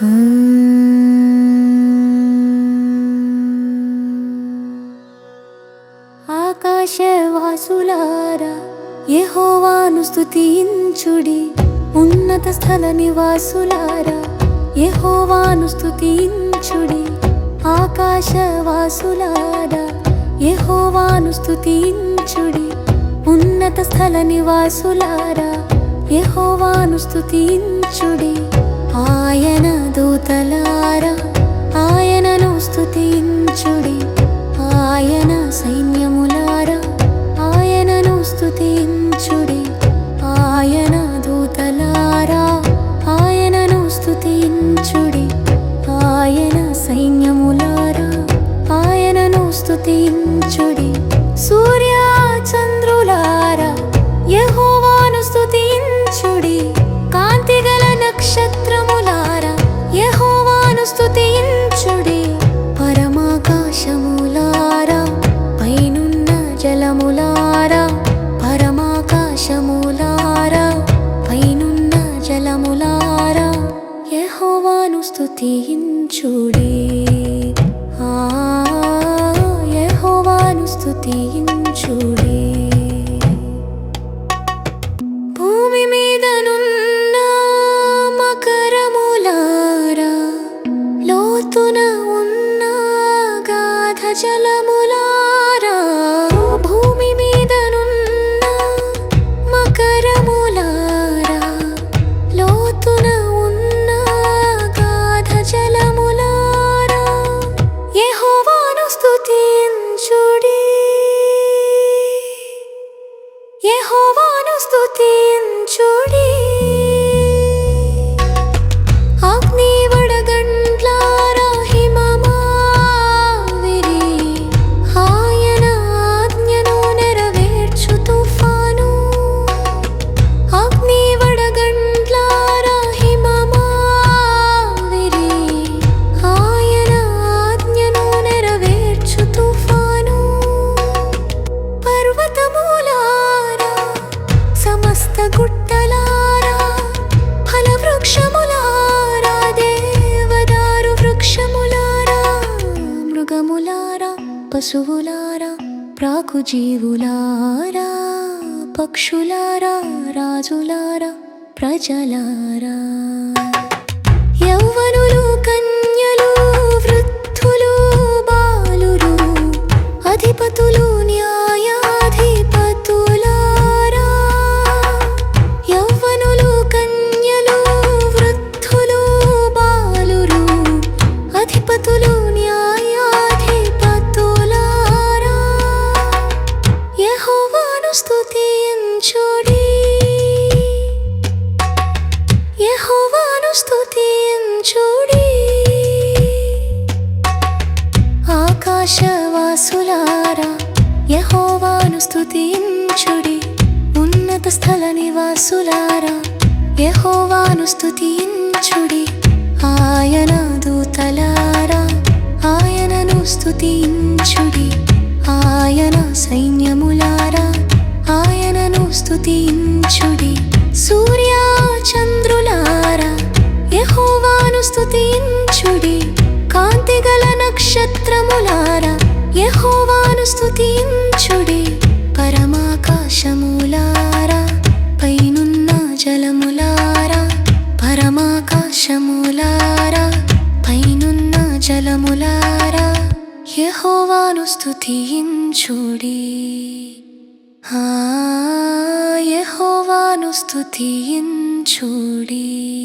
ఆకాశవాసులారా యెహోవాను స్తుతించుడి. ఉన్నత స్థల నివాసులారా యెహోవాను స్తుతించుడి. ఆకాశవాసులారా యెహోవాను స్తుతించుడి. ఉన్నత స్థల నివాసులారా యెహోవాను స్తుతించుడి. ఆయన దూతలారా ఆయనను స్థుతించుడి ఆయన సైన్యములారా ఆయనను స్థుతించుడి ఆయన దూతలారా ఆయనను స్థుతించుడి ఆయన సైన్యములారా ఆయనను స్థుతించుడి సూర్య స్థుతించుడి స్తుతించుడి ఆ యెహోవాను యెహోవాను స్తుతించుడి పశువులారా ప్రాకు ప్రాకుజీవులారా పక్షులారా రాజులారా ప్రజలారా. ఆకాశవాసులారా యహోవాను స్థుతించుడి ఉన్నత స్థల నివాసులారా యహోవాను స్థుతించుడి ఆయన దూతలారా ఆయనను స్థుతించుడి ఆయన సైన్యములారా ఆయనను స్థుతించుడి సూర్య చంద్రులారా యహోవాను స్థుతించుడి కాంతిగల నక్షత్రములారా యెహోవాను స్తుతించుడి పరమాకాశములారా పైనున్న జలములారా పరమాకాశములారా పైనున్న జలములారా యెహోవాను స్తుతించుడి. ఆ యెహోవాను స్తుతించుడి.